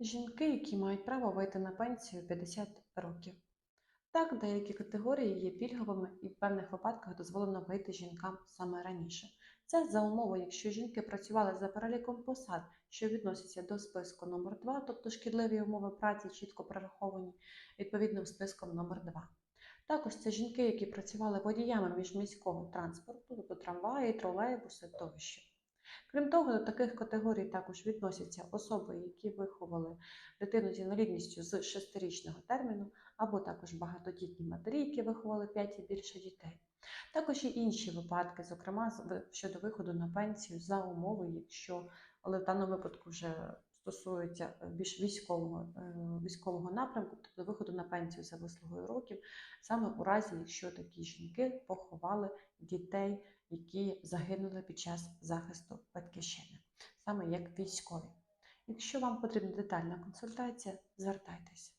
Жінки, які мають право вийти на пенсію 50 років. Так, деякі категорії є пільговими і в певних випадках дозволено вийти жінкам саме раніше. Це за умови, якщо жінки працювали за переліком посад, що відносяться до списку номер 2 тобто шкідливі умови праці чітко прораховані відповідним списком номер 2 Також це жінки, які працювали водіями міжміського транспорту, тобто трамваї, тролейбуси тощо. Крім того, до таких категорій також відносяться особи, які виховали дитину з інвалідністю з 6-річного терміну, або також багатодітні матері, які виховали 5 і більше дітей. Також і інші випадки, зокрема щодо виходу на пенсію за умови, якщо, але в даному випадку вже стосується е, більш військового, е, військового напрямку, тобто виходу на пенсію за вислугою років, саме у разі, якщо такі жінки поховали дітей, які загинули під час захисту батьківщини, саме як військові. Якщо вам потрібна детальна консультація, звертайтеся.